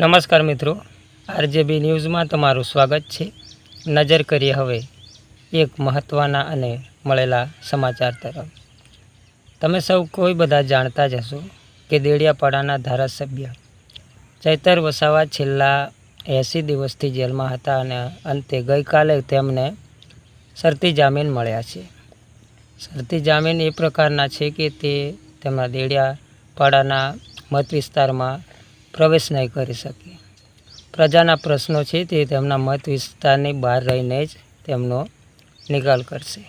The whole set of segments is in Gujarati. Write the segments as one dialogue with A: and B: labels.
A: નમસ્કાર મિત્રો, આરજેબી ન્યૂઝમાં તમારું સ્વાગત છે. નજર કરીએ હવે એક મહત્ત્વના અને મળેલા સમાચાર તરફ. તમે સૌ કોઈ બધા જાણતા જ હશો કે દેડિયાપાડાના ધારાસભ્ય ચૈતર વસાવા છેલ્લા એંસી દિવસથી જેલમાં હતા અને અંતે ગઈકાલે તેમને શરતી જામીન મળ્યા છે. શરતી જામીન એ પ્રકારના છે કે તે તેમના દેડિયાપાડાના મત વિસ્તારમાં પ્રવેશ નહીં કરી શકે પ્રજાના પ્રશ્નો છે તે તેમના મત વિસ્તારની બહાર રહીને જ તેમનો નિકાલ કરશે.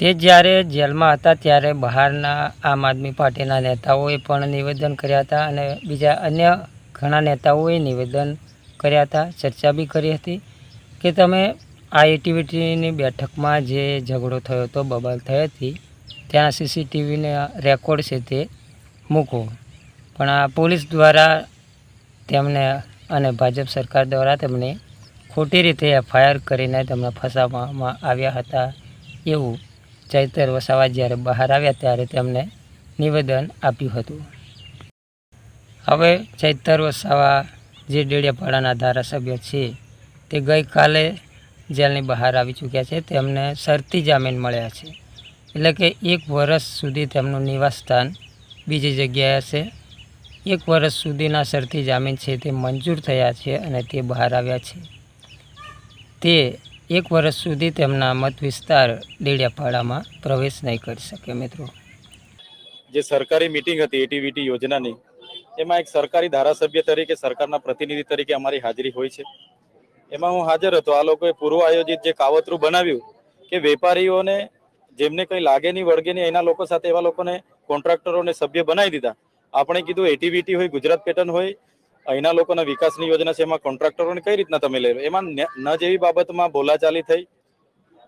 A: તે જ્યારે જેલમાં હતા ત્યારે બહારના આમ આદમી પાર્ટીના નેતાઓએ પણ નિવેદન કર્યા હતા અને બીજા અન્ય ઘણા નેતાઓએ નિવેદન કર્યા હતા. ચર્ચા બી કરી હતી કે તમે આ એટીવીટીની બેઠકમાં જે ઝઘડો થયો હતો, બબાલ થઈ હતી ત્યાં સીસીટીવીને રેકોર્ડ છે તે મૂકો. પણ આ પોલીસ દ્વારા તેમને અને ભાજપ સરકાર દ્વારા તેમને ખોટી રીતે એફઆઈઆર કરીને તેમને ફસાવવામાં આવ્યા હતા. એવું ચૈતર વસાવા જ્યારે બહાર આવ્યા ત્યારે તેમને નિવેદન આપ્યું હતું. હવે ચૈતર વસાવા જે ડેડિયાપાડાના ધારાસભ્ય છે, તે ગઈકાલે જેલની બહાર આવી ચૂક્યા છે. તેમને શરતી જામીન મળ્યા છે. એટલે કે એક વર્ષ સુધી તેમનું નિવાસ સ્થાન બીજી જગ્યાએ હશે. એક વર્ષ સુધીના શરતી જામીન છે તે મંજૂર થયા છે અને તે બહાર આવ્યા છે. તે એક વર્ષ સુધી તેમના મત વિસ્તાર ડેડિયાપાડામાં પ્રવેશ નહીં કરી શકે મિત્રો.
B: જે સરકારી મિટિંગ હતી એટીવીટી યોજનાની, એમાં એક સરકારી ધારાસભ્ય તરીકે સરકારના પ્રતિનિધિ તરીકે અમારી હાજરી હોય છે. એમાં હું હાજર હતો. આ લોકોએ પૂર્વ આયોજિત જે કાવતરું બનાવ્યું કે વેપારીઓને જેમને કંઈ લાગે નહીં વળગે નહીં એના લોકો સાથે એવા લોકોને કોન્ટ્રાક્ટરોને સભ્ય બનાવી દીધા. આપણે કીધું એટીવીટી હોય, ગુજરાત પેટર્ન હોય, અહીંના લોકોના વિકાસની યોજના છે, એમાં કોન્ટ્રાક્ટરોને કઈ રીતના તમે લઈ લો? એમાં ન જેવી બાબતમાં બોલાચાલી થઈ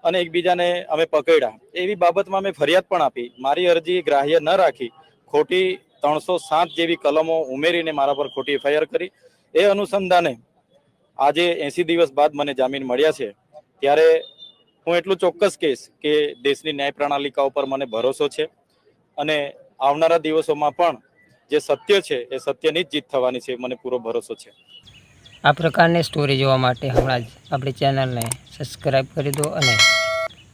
B: અને એકબીજાને અમે પકડ્યા. એવી બાબતમાં અમે ફરિયાદ પણ આપી. મારી અરજી ગ્રાહ્ય ન રાખી. ખોટી ત્રણસો સાત જેવી કલમો ઉમેરીને મારા પર ખોટી એફઆઈઆર કરી. એ અનુસંધાને આજે એસી દિવસ બાદ મને જામીન મળ્યા છે. ત્યારે હું એટલું ચોક્કસ કહીશ કે દેશની ન્યાય પ્રણાલિકા ઉપર મને ભરોસો છે અને આવનારા દિવસોમાં પણ જે સત્ય છે, એ સત્યની જ જીત થવાની છે મને પૂરો ભરોસો છે.
A: આ પ્રકારની સ્ટોરી જોવા માટે હમણાં જ આપણી ચેનલને સબસ્ક્રાઈબ કરી દો અને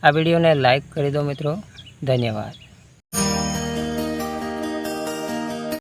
A: આ વિડીયોને લાઈક કરી દો મિત્રો. ધન્યવાદ.